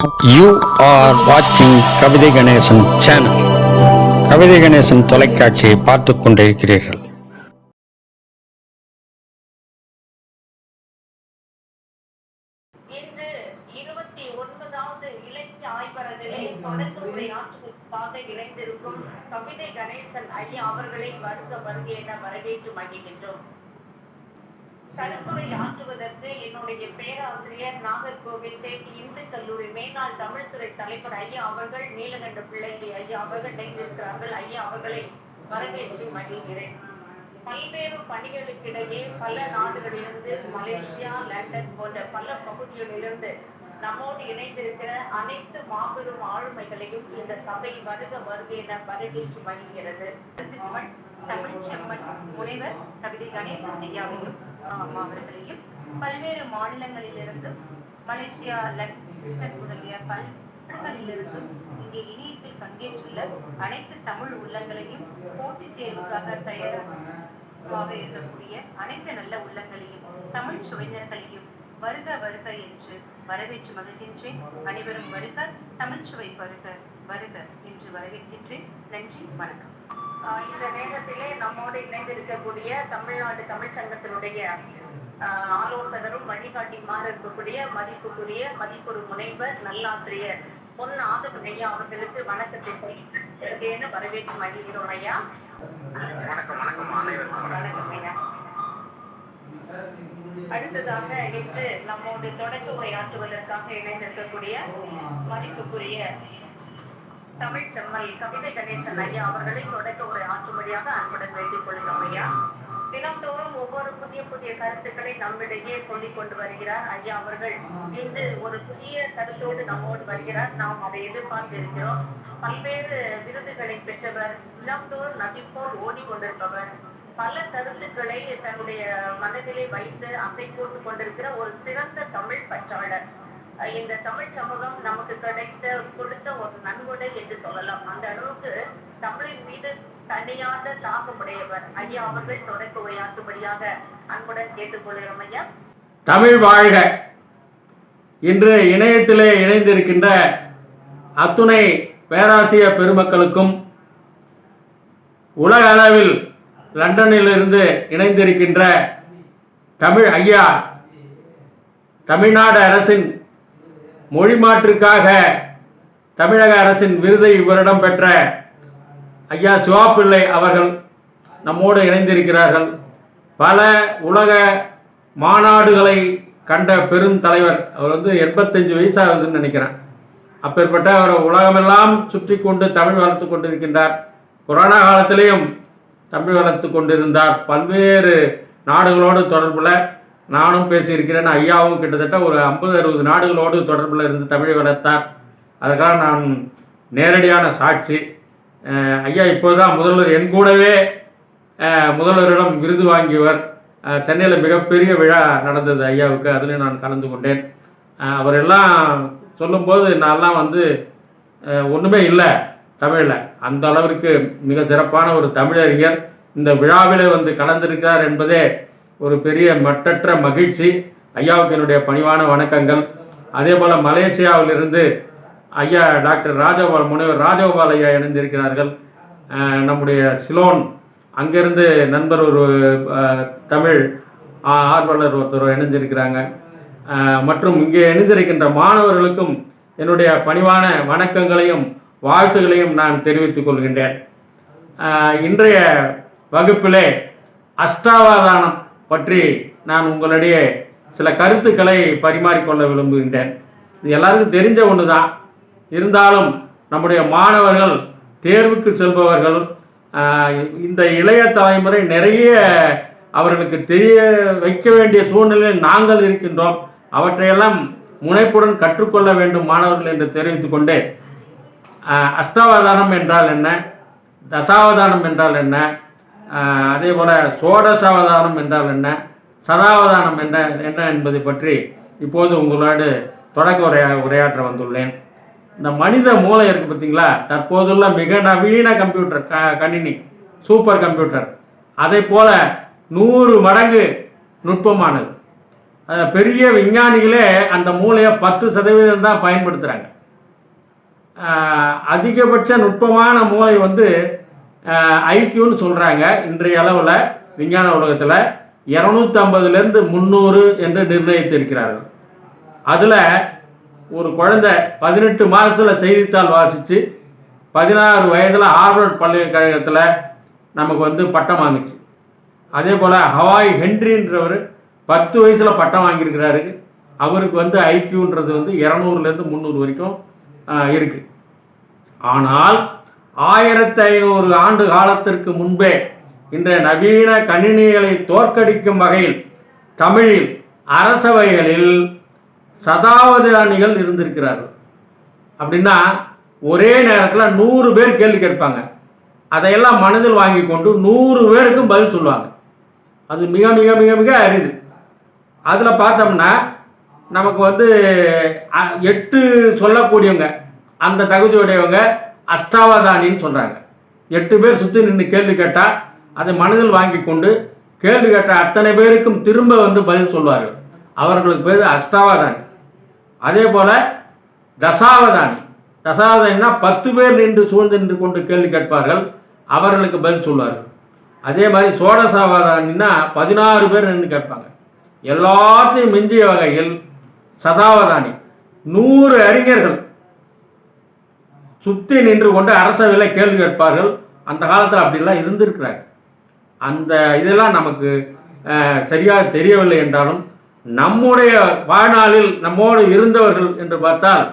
You are வாட்சிங் கவிதை Ganesan channel கவிதை கணேசன் தொலைக்காட்சியை பார்த்து கொண்டிருக்கிறீர்கள். இணைந்திருக்கும் கவிதை கணேசன் ஐயா அவர்களை வருக வருக என வரவேற்று மகிழ்கின்றோம். கருத்துரை ஆற்றுவதற்கு என்னுடைய பேராசிரியர் நாகர்கோவில் தேதி இந்து கல்லூரி மேனாள் தமிழ்துறை தலைவர் ஐயா அவர்கள் நீலகண்ட பிள்ளை ஐயா அவர்கள் இணைந்திருக்கிறார்கள். ஐயா அவர்களை வரவேற்று மகிழ்கிறேன். பல்வேறு பணிகளுக்கிடையே பல நாடுகளிலிருந்து மலேசியா லண்டன் போன்ற பல பகுதிகளிலிருந்து நம்மோடு இணைந்திருக்கிற அனைத்து மாபெரும் ஆளுமைகளையும் இந்த சபை வருக வருக என வரவேற்று மகிழ்கிறது. தமிழ்ச்செம்மன் முனைவர் கவிதை கணேசன் ஐயாவையும் அம்மா அவர்களையும் பல்வேறு மாநிலங்களிலிருந்தும் மலேசியா லண்டன் முதலிய பல இங்கே இணையத்தில் பங்கேற்றுள்ள அனைத்து தமிழ் உள்ளங்களையும் போட்டித் தேர்வுக்காக தயாராக இருக்கக்கூடிய அனைத்து நல்ல உள்ளங்களையும் தமிழ் சுவைஞர்களையும் வருக வருக என்று வரவேற்று மகிழ்கின்றேன். அனைவரும் வருக தமிழ் சுவை வருக வருக என்று வரவேற்கின்றேன். நன்றி வணக்கம். இந்த நேரத்திலே நம்மோடு இணைந்திருக்கக்கூடிய தமிழ்நாடு தமிழ்ச் சங்கத்தினுடைய ஆலோசகரும் வழிகாட்டியுமாக இருக்கக்கூடிய மதிப்புக்குரிய மதிப்புறு முனைவர் நல்லாசிரியர் பொன் ஆதவன் ஐயா அவர்களுக்கு வணக்கத்தை சொல்லி வரவேற்று மகிழ்கிறோம் ஐயா வணக்கம் வணக்கம். வணக்கம் ஐயா அடுத்ததாக இன்று நம்மோடு தொடக்க உரையாற்றுவதற்காக இணைந்திருக்கக்கூடிய மதிப்புக்குரிய தமிழ் செம்மல் கவிதை கணேசன் ஐயா அவர்களை தொடக்க உரை ஆற்றும்படியாக அன்புடன் வேண்டிக் கொள்கிறோம் ஐயா. தினம்தோறும் ஒவ்வொரு புதிய புதிய கருத்துக்களை நம்மிடையே சொல்லிக் கொண்டு வருகிறார் ஐயா அவர்கள். இன்று ஒரு புதிய கருத்தோடு நம்மோடு வருகிறார். நாம் அதை எதிர்பார்த்து இருக்கிறோம் பல்வேறு விருதுகளை பெற்றவர் தினம்தோறும் நதிப்போல் ஓடிக்கொண்டிருப்பவர் பல கருத்துக்களை தன்னுடைய மனதிலே வைத்து அசை போட்டுக் கொண்டிருக்கிற ஒரு சிறந்த தமிழ் பற்றாளர். இந்த தமிழ் சமூகம் நமக்கு கிடைத்த கொடுத்த ஒரு நன்கொடை என்று சொல்லலாம். அந்த அளவுக்கு தமிழின் மீது தனியாத தாக்கமுடையவர் ஐயா அவர்கள் தொடக்க உரையாற்றும்படியாக அன்புடன் கேட்டுக்கொள்கிறோம் ஐயா. தமிழ் வாழ்க. இன்று இணையத்திலே இணைந்திருக்கின்ற அத்துணை பேராசிய பெருமக்களுக்கும் உலக அளவில் லண்டனிலிருந்து இணைந்திருக்கின்ற தமிழ் ஐயா தமிழ்நாடு அரசின் மொழி மாற்றுக்காக தமிழக அரசின் விருதை இவரிடம் பெற்ற ஐயா சிவாப்பிள்ளை அவர்கள் நம்மோடு இணைந்திருக்கிறார்கள். பல உலக மாநாடுகளை கண்ட பெரும் தலைவர். அவர் வந்து எண்பத்தஞ்சு வயசாகுதுன்னு நினைக்கிறேன். அப்பேற்பட்ட அவர் உலகமெல்லாம் சுற்றி கொண்டு தமிழ் வளர்த்து கொண்டிருக்கின்றார். கொரோனா காலத்திலையும் தமிழ் வளர்த்து கொண்டிருந்தார். பல்வேறு நாடுகளோடு தொடர்புல நானும் பேசியிருக்கிறேன். ஐயாவும் கிட்டத்தட்ட ஒரு ஐம்பது அறுபது நாடுகளோடு தொடர்பில் இருந்து தமிழை வளர்த்தார். அதற்காக நான் நேரடியான சாட்சி. ஐயா இப்போதான் முதல்வர் என் கூடவே முதல்வரிடம் விருது வாங்கியவர். சென்னையில் மிகப்பெரிய விழா நடந்தது ஐயாவுக்கு. அதில் நான் கலந்து கொண்டேன். அவரெல்லாம் சொல்லும்போது நான்லாம் வந்து ஒன்றுமே இல்லை தமிழில். அந்த அளவிற்கு மிக சிறப்பான ஒரு தமிழறிஞர். இந்த விழாவிலே வந்து கலந்திருக்கிறார் என்பதே ஒரு பெரிய மட்டற்ற மகிழ்ச்சி ஐயாவுக்கு என்னுடைய பணிவான வணக்கங்கள். அதே போல மலேசியாவிலிருந்து ஐயா டாக்டர் ராஜகோபால் முனைவர் ராஜகோபால் ஐயா இணைந்திருக்கிறார்கள். நம்முடைய சிலோன் அங்கிருந்து நண்பர் ஒரு தமிழ் ஆ- ஆர்வலர் ஒருத்தர் இணைந்திருக்கிறாங்க. மற்றும் இங்கே இணைந்திருக்கின்ற மாணவர்களுக்கும் என்னுடைய பணிவான வணக்கங்களையும் வாழ்த்துகளையும் நான் தெரிவித்துக் கொள்கின்றேன். இன்றைய வகுப்பிலே அஷ்டாவதானம் பற்றி நான் உங்களிடையே சில கருத்துக்களை பரிமாறிக்கொள்ள விரும்புகின்றேன். இது எல்லாருக்கும் தெரிஞ்ச ஒன்று தான் இருந்தாலும் நம்முடைய மாணவர்கள் தேர்வுக்கு செல்பவர்கள் இந்த இளைய தலைமுறை நிறைய அவர்களுக்கு தெரிய வைக்க வேண்டிய சூழ்நிலையில் நாங்கள் இருக்கின்றோம். அவற்றையெல்லாம் முனைப்புடன் கற்றுக்கொள்ள வேண்டும் மாணவர்கள் என்று தெரிவித்துக் கொண்டு அஷ்டாவதானம் என்றால் என்ன? தசாவதானம் என்றால் என்ன? அதே போல சோடசாவதானம் என்றால் என்ன? சதாவதானம் என்ன? என்ன என்பதை பற்றி இப்போது உங்களோடு தொடக்க உரையா உரையாற்ற வந்துள்ளேன். இந்த மனித மூளை இருக்கு பார்த்தீங்களா? தற்போதுள்ள மிக நவீன கம்ப்யூட்டர் க கணினி சூப்பர் கம்ப்யூட்டர். அதே போல நூறு மடங்கு நுட்பமானது. பெரிய விஞ்ஞானிகளே அந்த மூளையை பத்து சதவீதம் தான் பயன்படுத்துகிறாங்க அதிகபட்ச நுட்பமான மூளை வந்து ஐக்கியூன்னு சொல்கிறாங்க இன்றைய அளவில் விஞ்ஞான உலகத்தில் இரநூத்தம்பதுலேருந்து முந்நூறு என்று நிர்ணயித்திருக்கிறார்கள். அதில் ஒரு குழந்தை பதினெட்டு மாதத்தில் செய்தித்தாள் வாசித்து பதினாறு வயதில் ஹார்வர்ட் பல்கலைக்கழகத்தில் நமக்கு வந்து பட்டம் வாங்குச்சு. அதே போல் ஹவாய் ஹென்ரின்றவர் பத்து வயசில் பட்டம் வாங்கியிருக்கிறாரு. அவருக்கு வந்து ஐக்கியூன்றது வந்து இரநூறுலேருந்து முந்நூறு வரைக்கும் இருக்குது ஆனால் ஆயிரத்தி ஐநூறு ஆண்டு காலத்திற்கு முன்பே இந்த நவீன கணினிகளை தோற்கடிக்கும் வகையில் தமிழில் அரசவைகளில் சதாவதானிகள் இருந்திருக்கிறார்கள். அப்படின்னா ஒரே நேரத்தில் நூறு பேர் கேள்வி கேட்பாங்க. அதையெல்லாம் மனதில் வாங்கி கொண்டு நூறு பேருக்கும் பதில் சொல்லுவாங்க. அது மிக மிக மிக மிக அரிது. அதில் பார்த்தோம்னா நமக்கு வந்து எட்டு சொல்லக்கூடியவங்க அந்த தகுதியுடையவங்க அஷ்டாவதானின்னு சொல்கிறாங்க எட்டு பேர் சுற்றி நின்று கேள்வி கேட்டால் அதை மனதில் வாங்கி கொண்டு கேள்வி கேட்ட அத்தனை பேருக்கும் திரும்ப வந்து பதில் சொல்வார்கள். அவர்களுக்கு பேர் அஷ்டாவதானி. அதே போல் தசாவதானி. தசாவதானின்னா பத்து பேர் நின்று சூழ்ந்து நின்று கொண்டு கேள்வி கேட்பார்கள் அவர்களுக்கு பதில் சொல்வார்கள். அதே மாதிரி சோடசாவதானின்னா பதினாறு பேர் நின்று கேட்பாங்க. எல்லாத்தையும் மிஞ்சிய வகையில் சதாவதானி. நூறு அறிஞர்கள் சுத்தி நின்று கொண்டு அரசவையில் கேள்வி கேட்பார்கள். அந்த காலத்தில் அப்படிலாம் இருந்திருக்கிறாங்க. அந்த இதெல்லாம் நமக்கு சரியாக தெரியவில்லை என்றாலும் நம்முடைய வாழ்நாளில் நம்மோடு இருந்தவர்கள் என்று பார்த்தால்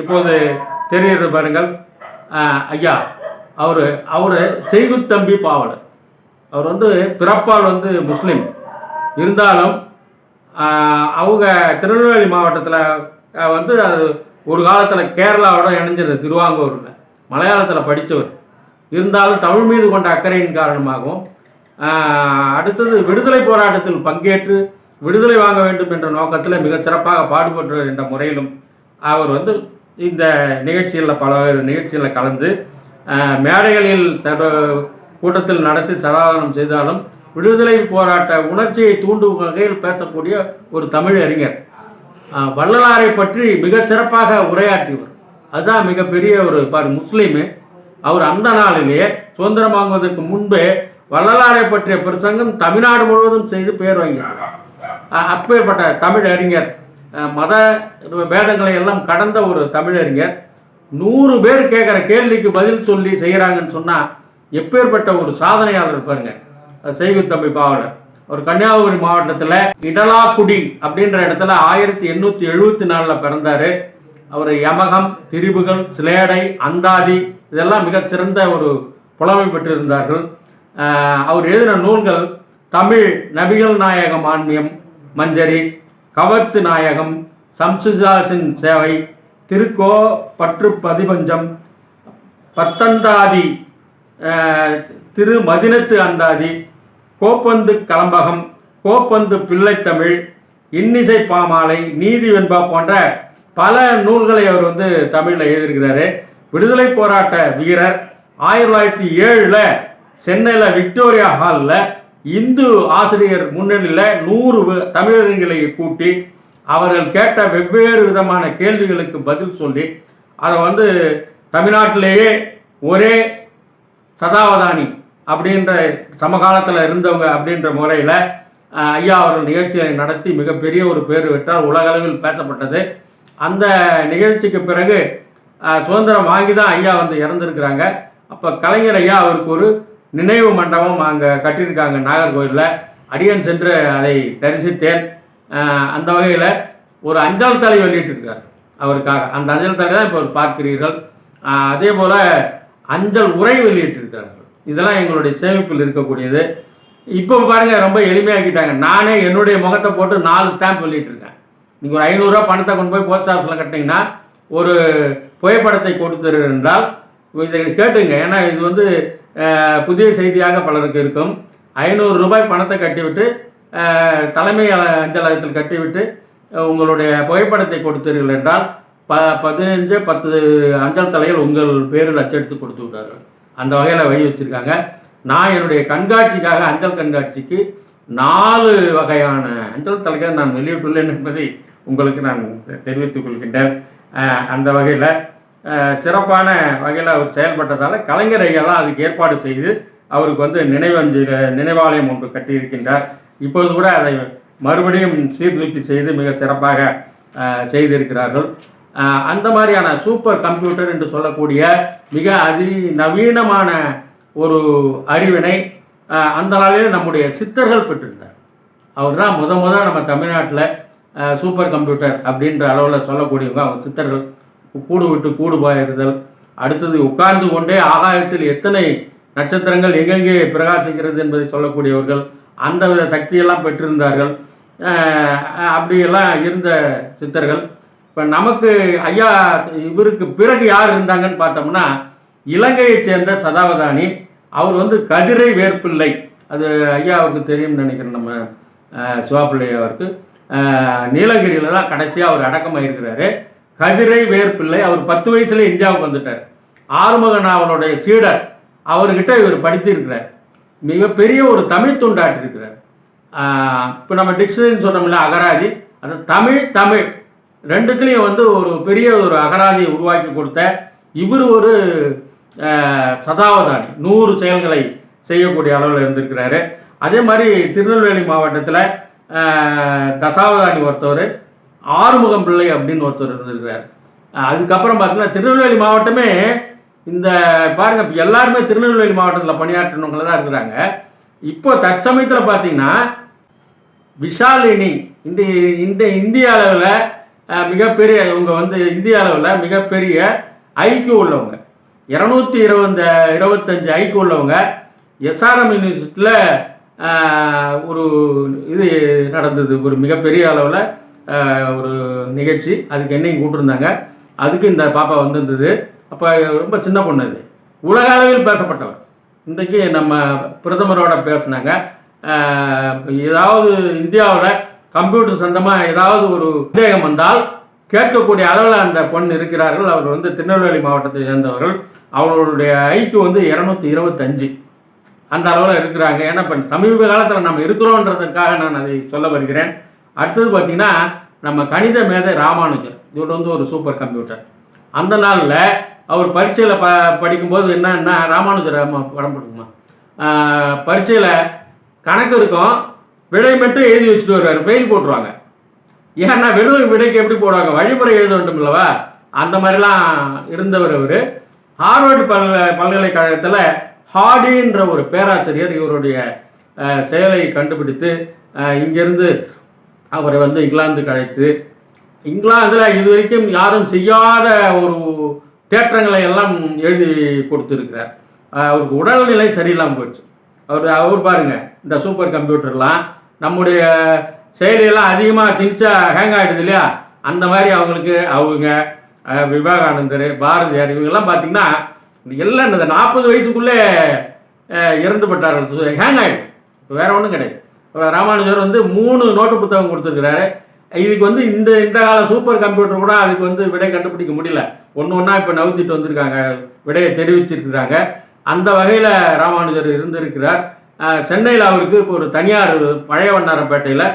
இப்போது தெரிகிறது பாருங்கள். ஐயா அவர் அவர் செய்குத்தம்பி பாவலர். அவர் வந்து பிறப்பால் வந்து முஸ்லீம். இருந்தாலும் அவங்க திருநெல்வேலி மாவட்டத்தில் வந்து அது ஒரு காலத்தில் கேரளாவோட இணைஞ்சது திருவாங்கூரில். மலையாளத்தில் படித்தவர் இருந்தாலும் தமிழ் மீது கொண்ட அக்கறையின் காரணமாகவும் அடுத்தது விடுதலை போராட்டத்தில் பங்கேற்று விடுதலை வாங்க வேண்டும் என்ற நோக்கத்தில் மிக சிறப்பாக பாடுபட்டு என்ற முறையிலும் அவர் வந்து இந்த நிகழ்ச்சிகளில் பல நிகழ்ச்சிகளில் கலந்து மேடைகளில் கூட்டத்தில் நடத்தி சதாதானம் செய்தாலும் விடுதலை போராட்ட உணர்ச்சியை தூண்டும் வகையில் பேசக்கூடிய ஒரு தமிழ் அறிஞர் வள்ளலாரை பற்றி மிக சிறப்பாக உரையாற்றியவர் அதுதான் மிகப்பெரிய ஒரு பாரு முஸ்லீமு. அவர் அந்த நாளிலேயே சுதந்திரம் வாங்குவதற்கு முன்பே வள்ளலாரை பற்றிய பிரசங்கம் தமிழ்நாடு முழுவதும் செய்து பெயர் வாங்கினார். அப்பேற்பட்ட தமிழ் அறிஞர் மத பேதங்களை எல்லாம் கடந்த ஒரு தமிழறிஞர் நூறு பேர் கேட்குற கேள்விக்கு பதில் சொல்லி செய்கிறாங்கன்னு சொன்னால் எப்பேற்பட்ட ஒரு சாதனையாளர் இருப்பாருங்க அஹ் செய்குத்தம்பி பாவலர். ஒரு கன்னியாகுமரி மாவட்டத்தில் இடலாக்குடி அப்படின்ற இடத்துல ஆயிரத்தி எண்ணூற்றி எழுபத்தி நாலில் பிறந்தார். அவர் யமகம் திரிபுகள் சிலேடை அந்தாதி இதெல்லாம் மிகச்சிறந்த ஒரு புலமை பெற்றிருந்தார்கள். அவர் எழுதின நூல்கள் தமிழ் நபிகள் நாயகம் ஆன்மியம் மஞ்சரி கவத்து நாயகம் சம்சுஜாசின் சேவை திருக்கோ பற்று பதிபஞ்சம் பத்தந்தாதி திரு மதினத்து அந்தாதி கோப்பந்து கலம்பகம் கோப்பந்து பிள்ளைத்தமிழ் இன்னிசை பாமாலை நீதி வெண்பா போன்ற பல நூல்களை அவர் வந்து தமிழில் எழுதியிருக்கிறாரு. விடுதலை போராட்ட வீரர் ஆயிரத்தி தொள்ளாயிரத்தி ஏழில் சென்னையில் விக்டோரியா ஹாலில் இந்து ஆசிரியர் முன்னணியில் நூறு தமிழர்களை கூட்டி அவர்கள் கேட்ட வெவ்வேறு விதமான கேள்விகளுக்கு பதில் சொல்லி அதை வந்து தமிழ்நாட்டிலேயே ஒரே சதாவதானி அப்படின்ற சமகாலத்தில் இருந்தவங்க அப்படின்ற முறையில் ஐயா அவர்கள் நிகழ்ச்சியை நடத்தி மிகப்பெரிய ஒரு பேர் பெற்றார் உலகளவில் பேசப்பட்டது. அந்த நிகழ்ச்சிக்கு பிறகு சுதந்திரம் வாங்கி தான் ஐயா வந்து இறந்துருக்கிறாங்க. அப்போ கலைஞர் ஐயா அவருக்கு ஒரு நினைவு மண்டபம் அங்கே கட்டியிருக்காங்க நாகர்கோவிலில். அடியன் சென்று அதை தரிசித்தேன். அந்த வகையில் ஒரு அஞ்சல் தலை வெளியிட்டிருக்கார் அவருக்காக. அந்த அஞ்சல் தலை தான் இப்போ பார்க்கிறீர்கள். அதே போல் அஞ்சல் உரை வெளியிட்டிருக்கிறார்கள் இதெல்லாம் எங்களுடைய சேமிப்பில் இருக்கக்கூடியது. இப்போ பாருங்கள் ரொம்ப எளிமையாக்கிட்டாங்க. நானே என்னுடைய முகத்தை போட்டு நாலு ஸ்டாம்ப் வெளியிட்டிருக்கேன் நீங்கள் ஒரு ஐநூறுரூவா பணத்தை கொண்டு போய் போஸ்ட் ஆஃபீஸில் கட்டினீங்கன்னா ஒரு புகைப்படத்தை கொடுத்துரு என்றால் இதை கேட்டுங்க. ஏன்னா இது வந்து புதிய செய்தியாக பலருக்கு இருக்கும். ஐநூறு ரூபாய் பணத்தை கட்டிவிட்டு தலைமை அஞ்சலகத்தில் கட்டிவிட்டு உங்களுடைய புகைப்படத்தை கொடுத்தீர்கள் என்றால் ப பதினஞ்சு பத்து அஞ்சல் தலைகள் உங்கள் பேரில் அச்சடித்து கொடுத்து விட்டார்கள். அந்த வகையில் வழி வச்சுருக்காங்க. நான் என்னுடைய கண்காட்சிக்காக அஞ்சல் கண்காட்சிக்கு நாலு வகையான அஞ்சல் தலைகளை நான் வெளியிட்டுள்ளேன் என்பதை உங்களுக்கு நான் தெரிவித்துக் கொள்கின்றேன். அந்த வகையில் சிறப்பான வகையில் அவர் செயல்பட்டதால் கலைஞர் ஐயாலாம் அதுக்கு ஏற்பாடு செய்து அவருக்கு வந்து நினைவஞ்சு நினைவாலயம் ஒன்று கட்டியிருக்கின்றார். இப்பொழுது கூட அதை மறுபடியும் சீர்தூக்கி செய்து மிக சிறப்பாக செய்திருக்கிறார்கள். அந்த மாதிரியான சூப்பர் கம்ப்யூட்டர் என்று சொல்லக்கூடிய மிக அதி நவீனமான ஒரு அறிவினை அந்த நாளில் நம்முடைய சித்தர்கள் பெற்றிருந்தார். அவர் தான் முத முத நம்ம தமிழ்நாட்டில் சூப்பர் கம்ப்யூட்டர் அப்படின்ற அளவில் சொல்லக்கூடியவங்க. அவங்க சித்தர்கள் கூடு விட்டு கூடு பாயிருதல் அடுத்தது உட்கார்ந்து கொண்டே ஆகாயத்தில் எத்தனை நட்சத்திரங்கள் எங்கெங்கே பிரகாசிக்கிறது என்பதை சொல்லக்கூடியவர்கள் அந்த வித சக்தியெல்லாம் பெற்றிருந்தார்கள். அப்படியெல்லாம் இருந்த சித்தர்கள். இப்போ நமக்கு ஐயா இவருக்கு பிறகு யார் இருந்தாங்கன்னு பார்த்தோம்னா இலங்கையைச் சேர்ந்த சதாவதானி அவர் வந்து கதிரை வேர்ப்பிள்ளை. அது ஐயா அவருக்கு தெரியும்னு நினைக்கிறேன் நம்ம அஹ், சிவாப்பிள்ளை அவருக்கு. நீலகிரியில் தான் கடைசியாக அவர் அடக்கமாயிருக்கிறாரு. கதிரை வேர்ப்பிள்ளை அவர் பத்து வயசுல இந்தியாவுக்கு வந்துட்டார். ஆறுமுகன் அவனுடைய சீடர் அவர்கிட்ட இவர் படித்திருக்கிறார். மிகப்பெரிய ஒரு தமிழ் துண்டாட்டிருக்கிறார் இப்போ நம்ம டிக்ஷனரின்னு சொன்னோம்ல அகராதி அது தமிழ் தமிழ். ரெண்டுத்துலேயும் வந்து ஒரு பெரிய ஒரு அகராதியை உருவாக்கி கொடுத்த இவர் ஒரு சதாவதானி. நூறு செயல்களை செய்யக்கூடிய அளவில் இருந்திருக்கிறாரு. அதே மாதிரி திருநெல்வேலி மாவட்டத்தில் தசாவதானி ஒருத்தவர் ஆறுமுகம் பிள்ளை அப்படின்னு ஒருத்தர் இருந்திருக்கிறார். அதுக்கப்புறம் பார்த்தீங்கன்னா திருநெல்வேலி மாவட்டமே இந்த பாருங்க எல்லாருமே திருநெல்வேலி மாவட்டத்தில் பணியாற்றினவங்கள தான் இருக்கிறாங்க. இப்போ தற்சமயத்தில் பார்த்தீங்கன்னா விஷாலினி இந்த இந்த இந்திய அளவில் மிகப்பெரிய இவங்க வந்து இந்திய அளவில் மிகப்பெரிய ஐக்கியம் உள்ளவங்க. இரநூத்தி இருபந்த இருபத்தஞ்சு ஐக்கியம் உள்ளவங்க. எஸ்ஆர்எம் யூனிவர்சிட்டியில் ஒரு இது நடந்தது. ஒரு மிகப்பெரிய அளவில் ஒரு நிகழ்ச்சி. அதுக்கு என்னையும் கூப்பிட்டுருந்தாங்க. அதுக்கு இந்த பாப்பா வந்திருந்தது. அப்போ ரொம்ப சின்ன பொண்ணு அது. உலக அளவில் பேசப்பட்டவர். இன்றைக்கு நம்ம பிரதமரோட பேசுனாங்க. ஏதாவது இந்தியாவில் கம்ப்யூட்டர் சொந்தமாக ஏதாவது ஒரு சந்தேகம் வந்தால் கேட்கக்கூடிய அளவில் அந்த பொண்ணு இருக்கிறார்கள். அவர் வந்து திருநெல்வேலி மாவட்டத்தை சேர்ந்தவர்கள். அவர்களுடைய ஐக்கு வந்து இரநூத்தி இருபத்தஞ்சு. அந்த அளவில் இருக்கிறாங்க. ஏன்னா இப்போ சமீப காலத்தில் நம்ம இருக்கிறோன்றதுக்காக நான் அதை சொல்ல வருகிறேன். அடுத்தது பார்த்தீங்கன்னா நம்ம கணித மேதை ராமானுஜர். இவர் வந்து ஒரு சூப்பர் கம்ப்யூட்டர் அந்த நாளில் அவர் பரீட்சையில் ப படிக்கும்போது என்னன்னா ராமானுஜர் படம் பிடிக்குமா பரீட்சையில் கணக்கு இருக்கும். விடை மட்டும் எழுதி வச்சுட்டு வருவார். ஃபெயில் போட்டுருவாங்க. ஏன்னா வெறும் விடைக்கு எப்படி போடுவாங்க? வழிமுறை எழுத வேண்டும் இல்லவா அந்த மாதிரிலாம் இருந்தவர் அவர். ஹார்வர்டு பல்கலை பல்கலைக்கழகத்தில் ஹாடின்ற ஒரு பேராசிரியர் இவருடைய செயலை கண்டுபிடித்து இங்கிருந்து அவரை வந்து இங்கிலாந்துக்கு அழைத்து இங்கிலாந்தில் இது வரைக்கும் யாரும் செய்யாத ஒரு தேற்றங்களை எல்லாம் எழுதி கொடுத்துருக்கிறார். அவருக்கு உடல்நிலை சரியில்லாமல் போயிடுச்சு. அவர் அவர் பாருங்க இந்த சூப்பர் கம்ப்யூட்டர்லாம் நம்முடைய செயலியெல்லாம் அதிகமாக திணிச்சா ஹேங் ஆகிடுது இல்லையா? அந்த மாதிரி அவங்களுக்கு அவங்க விவேகானந்தர் பாரதியார் இவங்கெல்லாம் பார்த்தீங்கன்னா எல்லாம் இந்த நாற்பது வயசுக்குள்ளே அஹ், இறந்து பட்டார்கள் ஹேங் ஆகிடும் வேற ஒன்றும் கிடையாது. ராமானுஜர் வந்து மூணு நோட்டு புத்தகம் கொடுத்துருக்கிறாரு. இதுக்கு வந்து இந்த இந்த கால சூப்பர் கம்ப்யூட்டர் கூட அதுக்கு வந்து விடை கண்டுபிடிக்க முடியல. ஒன்று ஒன்றா இப்போ நவுத்திட்டு வந்திருக்காங்க. விடையை தெரிவிச்சிருக்கிறாங்க. அந்த வகையில் ராமானுஜர் இருந்திருக்கிறார். சென்னையில் அவருக்கு இப்போ ஒரு தனியார் பழைய வண்ணாரப்பேட்டையில்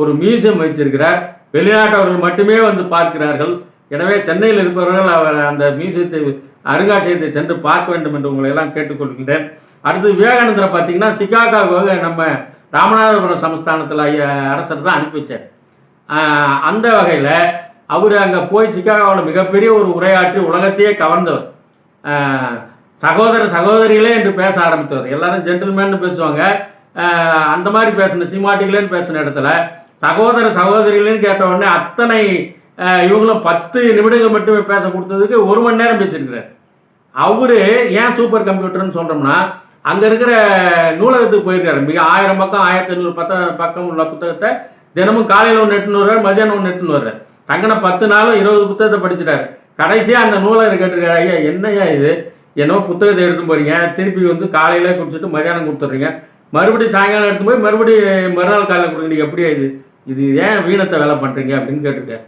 ஒரு மியூசியம் வச்சிருக்கிறார் வெளிநாட்டவர்கள் மட்டுமே வந்து பார்க்கிறார்கள். எனவே சென்னையில் இருப்பவர்கள் அவர் அந்த மியூசியத்தை அருங்காட்சியகத்தை சென்று பார்க்க வேண்டும் என்று உங்களை எல்லாம் கேட்டுக்கொள்கின்றேன். அடுத்து விவேகானந்தரை பார்த்தீங்கன்னா சிகாகோவுக்கு நம்ம ராமநாதபுரம் சமஸ்தானத்தில் ஐயா அரசர் தான் அனுப்பி வச்சார் அந்த வகையில் அவர் அங்கே போய் சிகாகோவில் மிகப்பெரிய ஒரு உரையாற்றி உலகத்தையே கவர்ந்தவர். சகோதர சகோதரிகளே என்று பேச ஆரம்பித்தவர். எல்லாரும் ஜென்டில்மேன் பேசுவாங்க. அந்த மாதிரி பேசின சிமாட்டிகளேன்னு பேசின இடத்துல சகோதர சகோதரிகளேன்னு கேட்ட உடனே அத்தனை இவங்களும் பத்து நிமிடங்கள் மட்டுமே பேச கொடுத்ததுக்கு ஒரு மணி நேரம் பேசியிருக்கிறார். அவரு ஏன் சூப்பர் கம்ப்யூட்டர்னு சொல்கிறோம்னா அங்கே இருக்கிற நூலகத்துக்கு போயிருக்காரு. மிக ஆயிரம் பக்கம் ஆயிரத்தி ஐநூறு பத்த பக்கம் உள்ள புத்தகத்தை தினமும் காலையில் ஒன்று எட்டுன்னு வருவார் மதியானம் ஒன்று எட்டுன்னு வருவார். தங்கன பத்து நாளும் இருபது புத்தகத்தை படிச்சிட்டாரு. கடைசியாக அந்த நூலகர் கேட்டிருக்காரு ஐயா என்னய்யா இது? என்னவோ புத்தகத்தை எடுத்து போகிறீங்க திருப்பி வந்து காலையில் குடிச்சிட்டு மதியானம் கொடுத்துட்றீங்க. மறுபடியும் சாயங்காலம் எடுத்து போய் மறுபடியும் மறுநாள் காலையில் கொடுக்குறீங்க எப்படி இது? இது ஏன் வீணத்தை வேலை பண்ணுறீங்க அப்படின்னு கேட்டிருக்காரு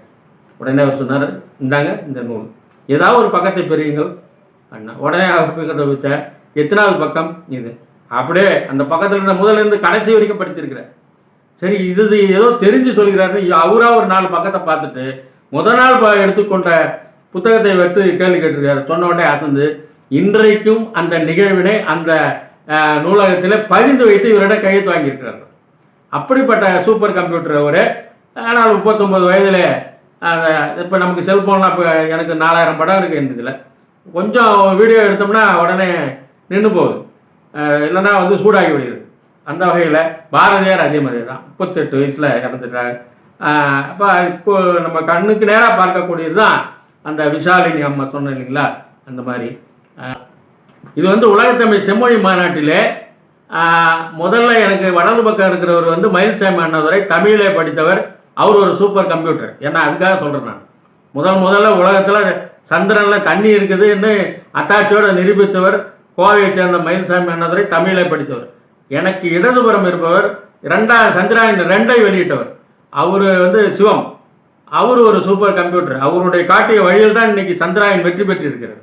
உடனே அவர் சொன்னார் இந்தாங்க இந்த நூல். ஏதாவது ஒரு பக்கத்தை பெறுவீங்கள் அண்ணா உடனே அவர் பக்கத்தை வச்ச எத்தனாவது பக்கம்? இது. அப்படியே அந்த பக்கத்தில் இருந்த முதல்ல இருந்து கடைசி வரைக்கும் படித்திருக்கிறேன் சரி இது ஏதோ தெரிஞ்சு சொல்கிறாரு. அவராக ஒரு நாலு பக்கத்தை பார்த்துட்டு முதல் நாள் எடுத்துக்கொண்ட புத்தகத்தை வைத்து கேள்வி கேட்டிருக்காரு சொன்ன உடனே அசந்து இன்றைக்கும் அந்த நிகழ்வினை அந்த நூலகத்தில் பதிந்து வைத்து இவரிடம் கையெழுத்து வாங்கியிருக்கிறார் அப்படிப்பட்ட சூப்பர் கம்ப்யூட்டர் அவர். ஆனால் முப்பத்தொம்பது வயதில் அந்த இப்போ நமக்கு செல்ஃபோன்லாம் இப்போ எனக்கு நாலாயிரம் படம் இருக்குது இந்த இதில் கொஞ்சம் வீடியோ எடுத்தோம்னா உடனே நின்று போகுது. இல்லைன்னா வந்து சூடாகி விடுகிறது அந்த வகையில் பாரதியார் அதே மாதிரி தான். முப்பத்தெட்டு வயசில் இறந்துட்டார். அப்போ இப்போ நம்ம கண்ணுக்கு நேராக பார்க்கக்கூடியது தான் அந்த விஷாலினி அம்மா சொன்னேன் இல்லைங்களா? அந்த மாதிரி. இது வந்து உலகத்தமிழ் செம்மொழி மாநாட்டிலே முதல்ல எனக்கு வலது பக்கம் இருக்கிறவர் வந்து மயில்சாமி அண்ணாதுரை தமிழிலே படித்தவர் அவர் ஒரு சூப்பர் கம்ப்யூட்டர். ஏன்னா அதுக்காக சொல்கிறேன் நான். முதல் முதல்ல உலகத்தில் சந்திரனில் தண்ணி இருக்குதுன்னு அத்தாட்சியோடு நிரூபித்தவர் கோவையை சேர்ந்த மயில்சாமி அண்ணாதுரை தமிழை படித்தவர். எனக்கு இடதுபுறம் இருப்பவர் ரெண்டா சந்திராயன் ரெண்டை வெளியிட்டவர். அவர் வந்து சிவம். அவர் ஒரு சூப்பர் கம்ப்யூட்டர். அவருடைய காட்டிய வழியில் தான் இன்னைக்கு சந்திராயன் வெற்றி பெற்றிருக்கிறது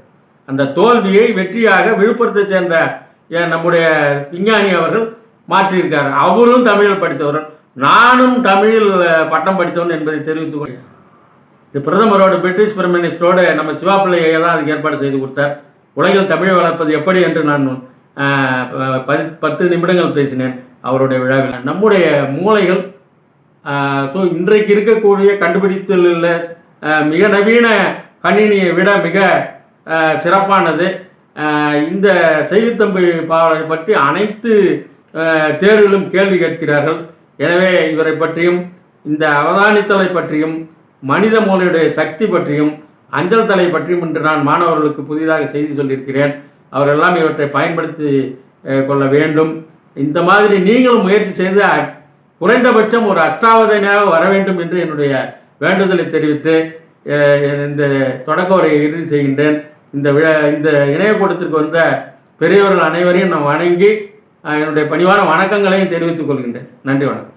அந்த தோல்வியை வெற்றியாக விழுப்புரத்தை சேர்ந்த நம்முடைய விஞ்ஞானி அவர்கள் மாற்றியிருக்கார். அவரும் தமிழில் படித்தவர் நானும் தமிழில் பட்டம் படித்தவன் என்பதை தெரிவித்துக் கொள்கிறேன் இது பிரதமரோட பிரிட்டிஷ் பிரைம் மினிஸ்டரோடு நம்ம சிவா பிள்ளையை தான் அதுக்கு ஏற்பாடு செய்து கொடுத்தார். உலகில் தமிழை வளர்ப்பது எப்படி என்று நான் பதி பத்து நிமிடங்கள் பேசினேன் அவருடைய விழாவில். நம்முடைய மூளைகள் ஸோ இன்றைக்கு இருக்கக்கூடிய கண்டுபிடித்தலில் மிக நவீன கணினியை விட மிக சிறப்பானது. இந்த செய்தித்தம்பி பாவலரை பற்றி அனைத்து ஆஹ், தேர்வுகளும் கேள்வி கேட்கிறார்கள். எனவே இவரை பற்றியும் இந்த அவதானித்தலை பற்றியும் மனித மூளையுடைய சக்தி பற்றியும் அஞ்சல் தலை பற்றியும் இன்று நான் மாணவர்களுக்கு புதிதாக செய்தி சொல்லியிருக்கிறேன். அவரெல்லாம் இவற்றை பயன்படுத்தி கொள்ள வேண்டும். இந்த மாதிரி நீங்களும் முயற்சி செய்து குறைந்தபட்சம் ஒரு அஷ்டாவதனையாக வர வேண்டும் என்று என்னுடைய வேண்டுதலை தெரிவித்து இந்த தொடக்க உரையை இறுதி செய்கின்றேன். இந்த விழா இந்த இணையக்கூட்டத்திற்கு வந்த பெரியவர்கள் அனைவரையும் நான் வணங்கி என்னுடைய பணிவான வணக்கங்களையும் தெரிவித்துக் கொள்கின்றேன். நன்றி வணக்கம்.